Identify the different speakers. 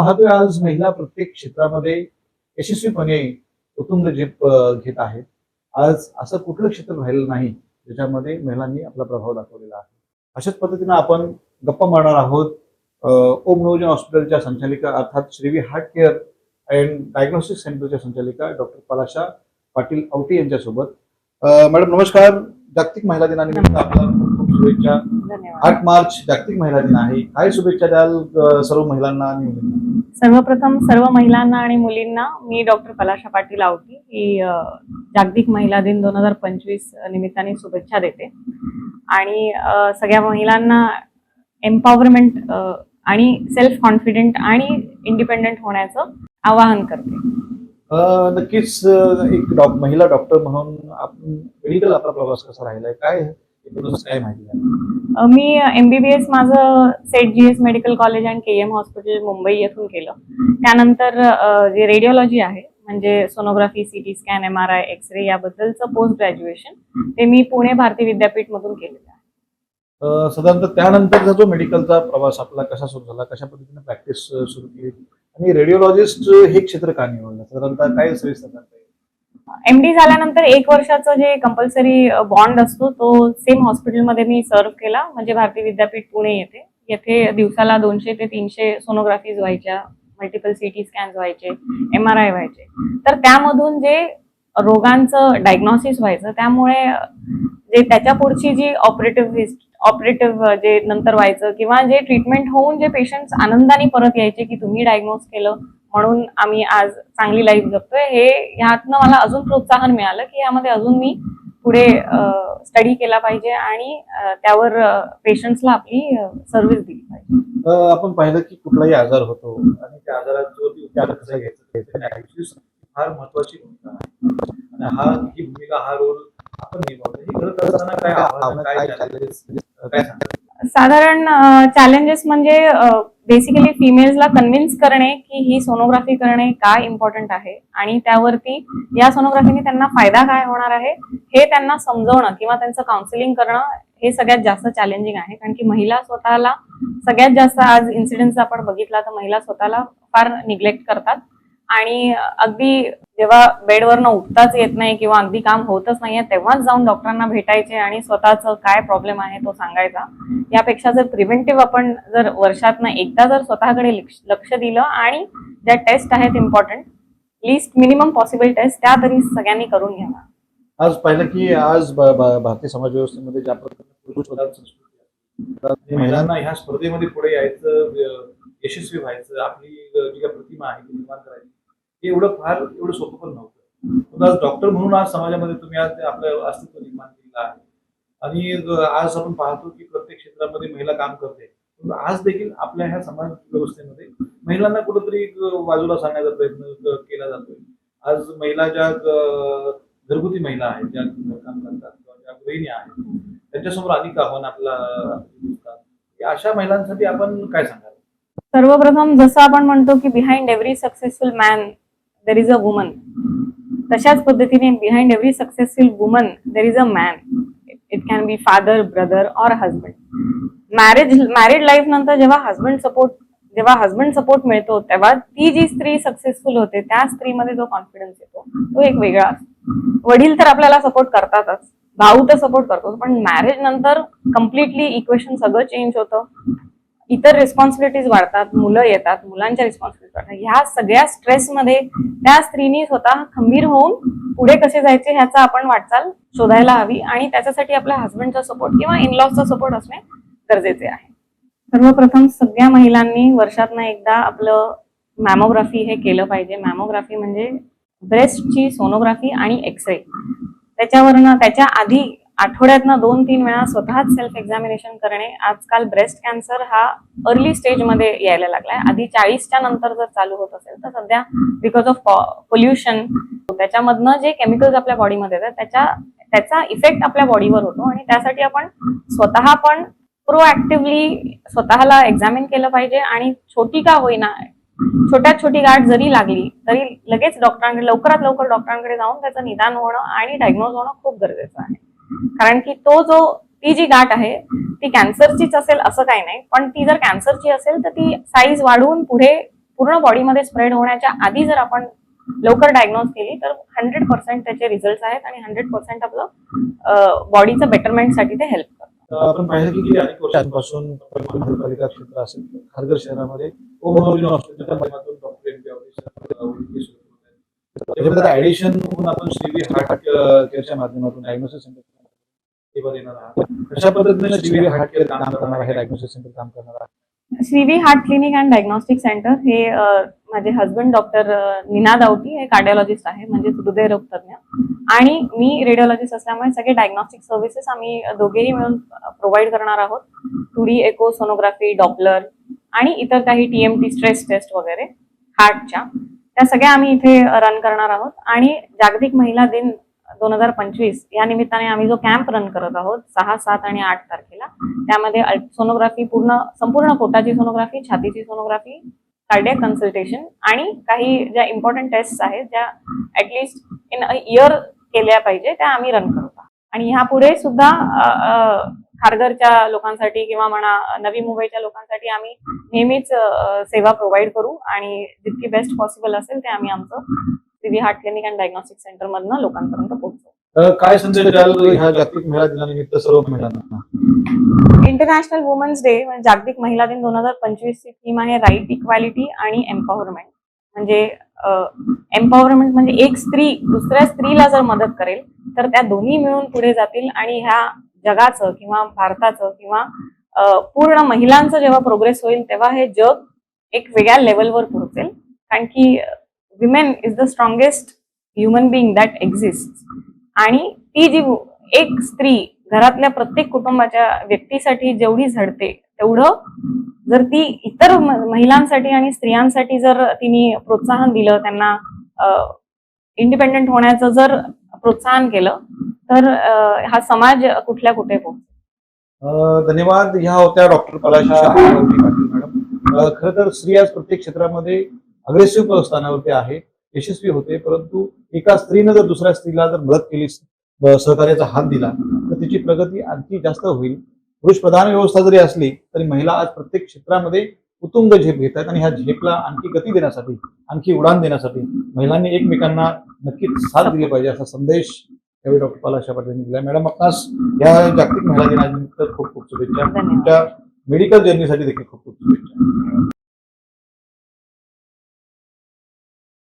Speaker 1: पाहतोय आज महिला प्रत्येक क्षेत्रामध्ये यशस्वीपणे उत्तुंग जीप घेत आहेत. आज असं कुठलं क्षेत्र राहिलं नाही ज्याच्यामध्ये महिलांनी आपला प्रभाव दाखवलेला आहे. अशाच पद्धतीनं आपण गप्पा मारणार आहोत. ओम नवोजन हॉस्पिटलच्या संचालिका अर्थात Shrivi heart care and diagnostic सेंटरच्या संचालिका डॉक्टर पलाशा पाटील आवटे यांच्यासोबत. मॅडम नमस्कार. जागतिक महिला दिनानिमित्त आपल्याला खूप खूप शुभेच्छा. आठ मार्च जागतिक महिला दिन आहे. काय शुभेच्छा द्याल सर्व महिलांना आणि मुलींना?
Speaker 2: सर्वप्रथम सर्व महिलांना आणि मुलींना मी डॉक्टर पलाशा पाटील आवटी ही जागतिक महिला दिन दोन हजार पंचवीस निमित्ताने शुभेच्छा देते. आणि सगळ्या महिलांना एम्पॉवरमेंट आणि सेल्फ कॉन्फिडेंट आणि इंडिपेंडंट होण्याचं आवाहन करते.
Speaker 1: नक्कीच एक डॉक महिला डॉक्टर म्हणून आपण मेडिकल आपला प्रवास कसा राहिलाय? काय काय माहिती मी
Speaker 2: एम बी मी एमबीबीएस माझं Seth G S medical college and K M hospital Mumbai येथून केलं. त्यानंतर जे रेडिओलॉजी आहे म्हणजे sonography CT scan M R I X ray याबद्दलचं पोस्ट ग्रॅज्युएशन ते मी पुणे भारती विद्यापीठ मधून केलेलं आहे.
Speaker 1: साधारणतः त्यानंतरचा जो मेडिकलचा प्रवास आपला कसा सुरू झाला कशा पद्धतीने प्रॅक्टिस सुरू केली? आणि रेडिओलॉजिस्ट हे क्षेत्र का निवडलं? साधारणतः काय सविस्तर एमडी
Speaker 2: एम डी झाल्यानंतर एक वर्षाचं जे कंपल्सरी बॉन्ड असतो तो सेम हॉस्पिटलमध्ये मी सर्व्ह केला. म्हणजे भारती विद्यापीठ पुणे येथे. येथे दिवसाला दोनशे ते तीनशे सोनोग्राफीज व्हायच्या. मल्टिपल सिटी स्कॅन्स व्हायचे. एम आर आय व्हायचे. तर त्यामधून जे रोगांचं डायग्नॉसिस व्हायचं त्यामुळे जे त्याच्या पुढची जी ऑपरेटिव्ह ऑपरेटिव्ह जे नंतर व्हायचं किंवा जे ट्रीटमेंट होऊन जे पेशंट्स आनंदाने परत यायचे की तुम्ही डायग्नोज केलं म्हणून आम्ही आज चांगली लाईफ जगतोय. हे ह्यातनं मला अजून प्रोत्साहन मिळालं की यामध्ये अजून मी पुढे स्टडी केला पाहिजे आणि त्यावर पेशंट्सला आपली सर्व्हिस दिली पाहिजे.
Speaker 1: आपण पाहिलं की कुठलाही आजार होतो आणि त्या आजाराचा उपचार कसा घ्यायचा फार महत्वाची भूमिका आहे. आणि हा ही भूमिका हा रोल आपण निभावतो हे करत असताना काय काय challenges, काय सांगता
Speaker 2: साधारण चॅलेंजेस म्हणजे बेसिकली फिमेल्सला कन्व्हिन्स करणे की ही सोनोग्राफी करणे काय इम्पॉर्टंट आहे आणि त्यावरती या सोनोग्राफीने त्यांना फायदा काय होणार आहे हे त्यांना समजवणं किंवा त्यांचं काउन्सिलिंग करणं हे सगळ्यात जास्त चॅलेंजिंग आहे. कारण की महिला स्वतःला सगळ्यात जास्त आज इन्सिडेंट आपण बघितला तर महिला स्वतःला फार निग्लेक्ट करतात. आणि अगदी जेव्हा बेडवरनं उठताच येत नाही किंवा अगदी काम होतच नाहीये तेव्हाच जाऊन डॉक्टरांना भेटायचे आणि स्वतःच काय प्रॉब्लेम आहे तो सांगायचा. यापेक्षा जर प्रिव्हेंटिव्ह आपण जर वर्षातनं एकदा जर स्वतःकडे लक्ष- दिलं आणि ज्या टेस्ट आहेत important list minimum possible test त्या तरी सगळ्यांनी करून घ्यावा.
Speaker 1: आज पाहिलं की आज भारतीय समाज व्यवस्थेमध्ये ज्या प्रकारे महिलांना ह्या स्पर्धेमध्ये पुढे यायचं यशस्वी व्हायचं आपली जी काय प्रतिमा आहे ती निर्माण करायची. हे एवढं फार एवढं सोपं पण नव्हतं. आज डॉक्टर म्हणून आज समाजामध्ये तुम्ही आज आपलं अस्तित्व निर्माण केलेलं आहे. आणि आज आपण पाहतो की प्रत्येक क्षेत्रामध्ये महिला काम करते. आज देखील आपल्या ह्या समाज व्यवस्थेमध्ये महिलांना कुठंतरी एक बाजूला सांगण्याचा प्रयत्न केला जातोय. आज महिला ज्या घरगुती महिला आहेत ज्या काम करतात किंवा ज्या गृहिणी आहेत त्यांच्यासमोर अधिक आव्हान आपला दिसतात. अशा महिलांसाठी आपण काय सांगाल?
Speaker 2: सर्वप्रथम जसं आपण म्हणतो की behind every successful man there is a woman तशाच पद्धतीने behind every successful woman there is a man it can be father brother or husband marriage married life नंतर जेव्हा हजबंड सपोर्ट जेव्हा हजबंड सपोर्ट मिळतो तेव्हा ती जी स्त्री सक्सेसफुल होते त्या स्त्रीमध्ये जो कॉन्फिडन्स येतो तो एक वेगळा असतो. वडील तर आपल्याला सपोर्ट करतातच. भाऊ तर सपोर्ट करतो पण मॅरेज नंतर कम्प्लिटली इक्वेशन सगळं चेंज होतं. इतर रिस्पॉन्सिबिलिटीज वाढतात मुलं येतात मुलांच्या रिस्पॉन्सिबिलिटी वाढतात. ह्या सगळ्या स्ट्रेसमध्ये त्या स्त्रीनी स्वतः खंबीर होऊन पुढे कसे जायचे ह्याचा आपण वाटचाल शोधायला हवी आणि त्याच्यासाठी आपल्या हस्बंडचा सपोर्ट किंवा इनलॉजचा सपोर्ट असणे गरजेचे आहे. सर्वप्रथम सगळ्या महिलांनी वर्षातनं एकदा आपलं मॅमोग्राफी हे केलं पाहिजे. मॅमोग्राफी म्हणजे ब्रेस्टची सोनोग्राफी आणि एक्सरे त्याच्यावरनं त्याच्या आधी आठवड्यातनं दोन तीन वेळा स्वतःच सेल्फ एक्झामिनेशन करणे. आजकाल ब्रेस्ट कॅन्सर हा अर्ली स्टेजमध्ये यायला लागलाय. आधी चाळीसच्या नंतर जर चालू होत असेल तर सध्या बिकॉज ऑफ पोल्युशन त्याच्यामधनं जे केमिकल्स आपल्या बॉडीमध्ये येतात त्याच्या त्याचा इफेक्ट आपल्या बॉडीवर होतो. आणि त्यासाठी आपण स्वतः पण प्रोऍक्टिव्हली स्वतःला एक्झामिन केलं पाहिजे. आणि छोटी का होईना छोट्यात छोटी गाठ जरी लागली तरी लगेच डॉक्टरांकडे लवकरात लवकर डॉक्टरांकडे जाऊन त्याचं निदान होणं आणि डायग्नोज होणं खूप गरजेचं आहे. कारण की तो जो ती जी गाठ आहे ती कॅन्सरचीच असेल असं काही नाही. पण ती जर कॅन्सरची असेल तर ती साईज वाढवून पुढे पूर्ण बॉडीमध्ये स्प्रेड होण्याच्या आधी जर आपण लवकर डायग्नोज केली तर हंड्रेड पर्सेंट त्याचे रिझल्ट आहेत आणि हंड्रेड पर्सेंट आपलं बॉडीचं बेटरमेंटसाठी ते हेल्प करतं.
Speaker 1: आपण पाहिलं की गेल्या अनेक वर्षांपासून महानगरपालिका क्षेत्र असेल खारघर शहरामध्ये ओमोलॉजी हॉस्पिटलच्या माध्यमातून डॉक्टर ऍडिशन म्हणून आपण श्रीवी हार्ट केअरच्या माध्यमातून डायग्नोसिस सेंटर सेवा देणार आहात. कशा पद्धतीने श्रीवी हार्ट केअर काम करणार आहे? डायग्नोसिस सेंटर काम करणार आहे
Speaker 2: Shrivi heart clinic and diagnostic centre हे माझे हस्बंड डॉक्टर निनाद आवटी हे कार्डिओलॉजिस्ट आहे म्हणजे हृदयरोग तज्ञ आणि मी रेडिओलॉजिस्ट असल्यामुळे सगळे डायग्नॉस्टिक सर्व्हिसेस आम्ही दोघेही मिळून प्रोव्हाइड करणार आहोत. Two D echo sonography Doppler आणि इतर काही टीएमटी स्ट्रेस टेस्ट वगैरे हार्टच्या. त्या सगळ्या आम्ही इथे रन करणार आहोत. आणि जागतिक महिला दिन दोन हजार पंचवीस या निमित्ताने आम्ही जो कॅम्प रन करत आहोत सहा सात आणि आठ तारखेला त्यामध्ये सोनोग्राफी पूर्ण संपूर्ण पोटाची सोनोग्राफी छातीची सोनोग्राफी कार्डियक कन्सल्टेशन आणि काही ज्या इम्पॉर्टंट टेस्ट आहेत ज्या ऍटलिस्ट इन अ इयर केल्या पाहिजे त्या आम्ही रन करत आहोत. आणि ह्यापुढे सुद्धा खारघरच्या लोकांसाठी किंवा म्हणा नवी मुंबईच्या लोकांसाठी आम्ही नेहमीच सेवा प्रोव्हाइड करू आणि जितकी बेस्ट पॉसिबल असेल ते आम्ही आमचं CV heart clinic and diagnostic centre मधनं लोकांपर्यंत पोहोचवू
Speaker 1: तर काय संदेश द्याल ह्या जागतिक महिला दिनानिमित्त सर्व महिलांना?
Speaker 2: इंटरनॅशनल वुमन्स डे म्हणजे जागतिक महिला दिन दोन हजार पंचवीस ची थीम आहे राईट इक्वॅलिटी आणि एम्पॉवरमेंट म्हणजे एम्पॉवरमेंट म्हणजे एक स्त्री दुसऱ्या स्त्रीला जर मदत करेल तर त्या दोन्ही मिळून पुढे जातील आणि ह्या जगाचं किंवा भारताचं किंवा पूर्ण महिलांचं जेव्हा प्रोग्रेस होईल तेव्हा हे जग एक वेगळ्या लेवलवर पोहोचेल. कारण की women is the strongest human being that exist आणि ती जी एक स्त्री घरातल्या प्रत्येक कुटुंबाच्या व्यक्तीसाठी जेवढी झडते तेवढं जर ती इतर महिलांसाठी आणि स्त्रियांसाठी जर तिने प्रोत्साहन दिलं त्यांना इंडिपेंडेंट होण्याचं जर प्रोत्साहन केलं तर हा समाज कुठल्या कुठे
Speaker 1: पोहोचतो धन्यवाद. ह्या होत्या डॉक्टर पलाशा मॅडम. तर स्त्री आज प्रत्येक क्षेत्रामध्ये अग्रेसिव्ह स्थानावरती आहे यशस्वी होते परंतु एका स्त्रीनं जर दुसऱ्या स्त्रीला जर मदत केली सहकार्याचा हात दिला तर तिची प्रगती आणखी जास्त होईल. पुरुष प्रधान व्यवस्था जरी असली तरी महिला आज प्रत्येक क्षेत्रामध्ये उत्तुंग झेप घेत आहेत आणि ह्या झेपला आणखी गती देण्यासाठी आणखी उडान देण्यासाठी महिलांनी एकमेकांना नक्कीच साथ दिली पाहिजे असा संदेश यावेळी डॉक्टर पलाशा पाटील यांनी दिला मॅडम आपणास या जागतिक महिला दिनानिमित्त खूप खूप शुभेच्छा. तुमच्या मेडिकल जर्नीसाठी देखील खूप खूप शुभेच्छा.